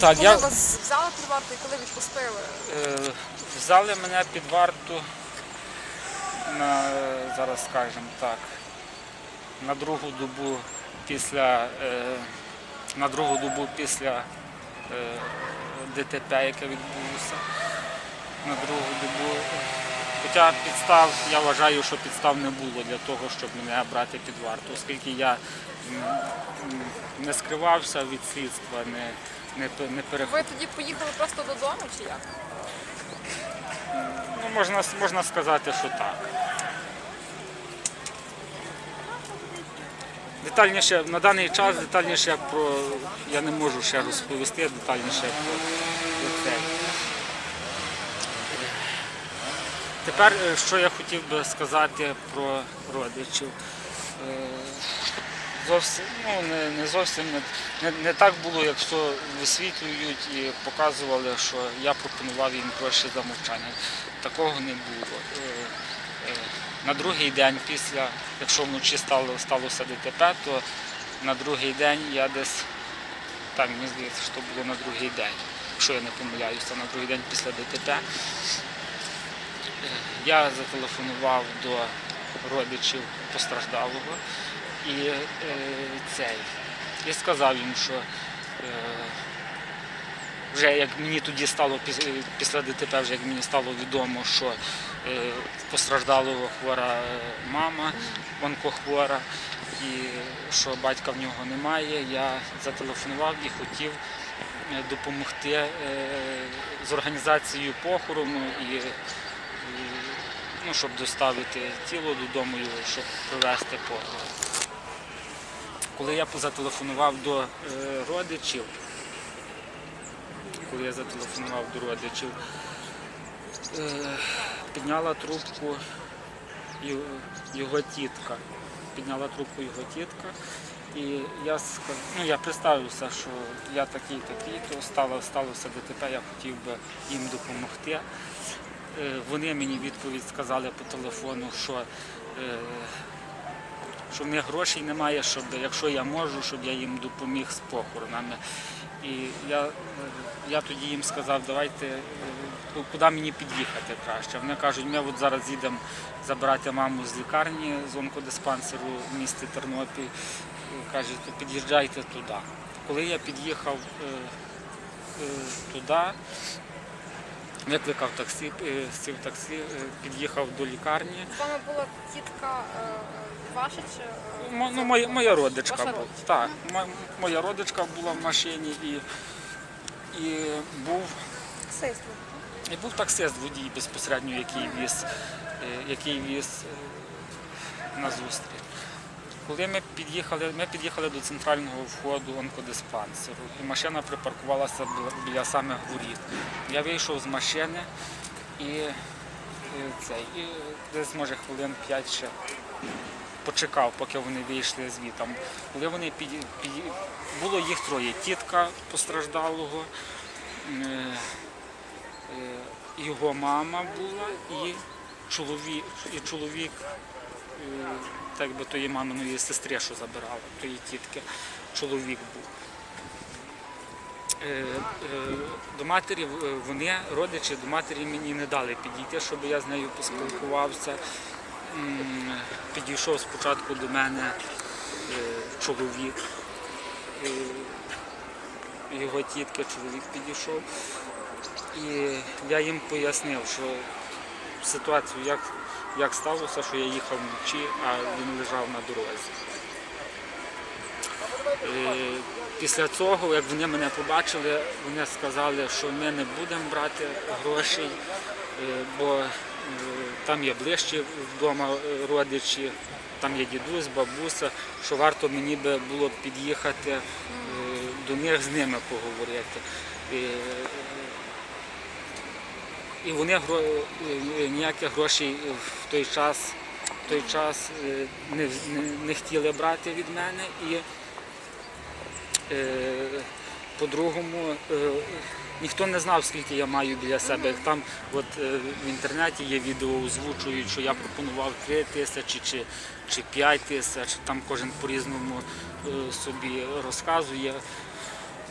Так, Коли я, вас взяли під варту і коли відпустили? е, взяли мене під варту на, зараз скажемо так, на другу добу після, е, на другу добу після е, ДТП, яке відбулося. На другу добу. Хоча підстав, я вважаю, що підстав не було для того, щоб мене брати під варту, оскільки я не скривався від слідства, не, не, не переходив. Ви тоді поїхали просто додому чи як? Ну, можна, можна сказати, що так. Детальніше, на даний час детальніше як про. Я не можу ще розповісти детальніше про, про це. Тепер, е, що я хотів би сказати про родичів. Е, Зовсім, ну, не, не зовсім не, не, так було, як все висвітлюють і показували, що я пропонував їм гроші за мовчання. Такого не було. Е, На другий день після, якщо вночі стало, сталося ДТП, то на другий день я десь, так мені здається, що було на другий день, якщо я не помиляюся, на другий день після ДТП. Я зателефонував до родичів постраждалого і е, цей. І сказав їм, що е, вже як мені тоді стало піс- після ДТП, вже як мені стало відомо, що е, постраждалого хвора мама, онкохвора, і що батька в нього немає, я зателефонував і хотів допомогти з організацією похорону і ну, щоб доставити тіло додому, його, щоб провести похорон. Коли я зателефонував до е, родичів, коли я зателефонував до родичів, е, підняла трубку його, тітка. Підняла трубку його тітка. І я ну, я представився, що я такий, такий, то стало, сталося ДТП, я хотів би їм допомогти. Е, Вони мені відповідь сказали по телефону, що, е, що в них грошей немає, щоб якщо я можу, щоб я їм допоміг з похоронами. І я, е, я тоді їм сказав, давайте е, куди мені під'їхати краще. Вони кажуть, ми от зараз їдемо забирати маму з лікарні з онкодиспансеру в місті Тернопіль. Кажуть, під'їжджайте туди. Коли я під'їхав туди, викликав таксі, е, сів таксі, е, під'їхав до лікарні. З вами була тітка е, ваша чи Ну, моя, моя родичка Ваша була. родичка. Так, моя родичка була в машині і, і був таксист? І був таксист водій безпосередньо, який віз, який віз на зустріч. Коли ми під'їхали, ми під'їхали до центрального входу онкодиспансеру, і машина припаркувалася біля- самих воріт. Я вийшов з машини і, і, цей, і десь може хвилин 5 ще почекав, поки вони вийшли звітом. Коли вони під, під, було їх троє, тітка постраждалого. е, Е, його мама була і чоловік, і чоловік е, так би тої маминої сестри, що забирала, тої тітки, чоловік був. Е, е, До матері вони, родичі, до матері мені не дали підійти, щоб я з нею поспілкувався. Підійшов спочатку до мене е, чоловік, його тітки, чоловік підійшов. І я їм пояснив, що ситуацію, як, як сталося, що я їхав вночі, а він лежав на дорозі. Е, Після цього, як вони мене побачили, вони сказали, що ми не будемо брати грошей, е, бо е, там є ближче вдома родичі, там є дідусь, бабуся, що варто мені би було під'їхати до них з ними поговорити. Е, і вони гро- е, ніяких грошей в той час, в той час е, не, не, не хотіли брати від мене. І е, по-другому, е, ніхто не знав, скільки я маю біля себе. Там от, е, в інтернеті є відео, озвучують, що я пропонував 3 тисячі чи, чи 5 тисяч, там кожен по-різному е, собі розказує.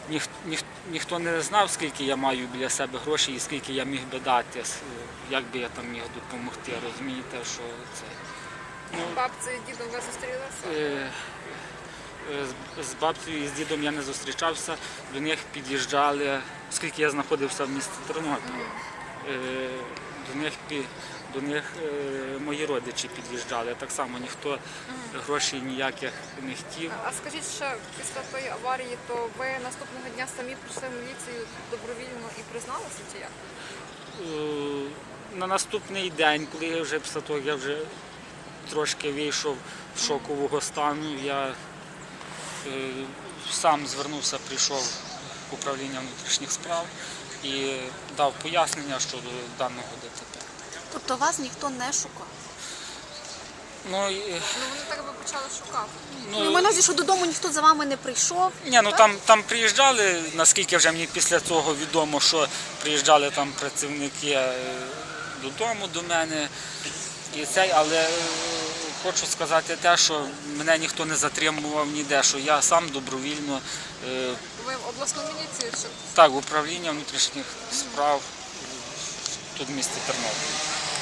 Ніх, ніх, ніхто не знав, скільки я маю біля себе грошей і скільки я міг би дати, як би я там міг допомогти. Розумієте, що це. Ну, Бабці і дідом ви зустрілися? Е, е, з- З бабцею і з дідом я не зустрічався, до них під'їжджали, оскільки я знаходився в місті Тернопіль. е, До них, до них е, мої родичі під'їжджали. Так само ніхто грошей ніяких не хотів. А скажіть ще після тої аварії, то ви наступного дня самі прийшли в міліцію добровільно і призналися чи як? Е, На наступний день, коли я вже після того, я вже трошки вийшов з шокового стану, я е, сам звернувся, прийшов в управління внутрішніх справ і дав пояснення щодо даного ДТП. Тобто вас ніхто не шукав. Ну, і, Ну вони так би почали шукати. Ну, ми наразі, що додому ніхто за вами не прийшов. Ні, ну там, там приїжджали, наскільки вже мені після цього відомо, що приїжджали там працівники е, додому до мене. І цей, але е, хочу сказати те, що мене ніхто не затримував ніде, що я сам добровільно е, Ви в обласну міліцію так, в управління внутрішніх справ тут в місті Тернопіль.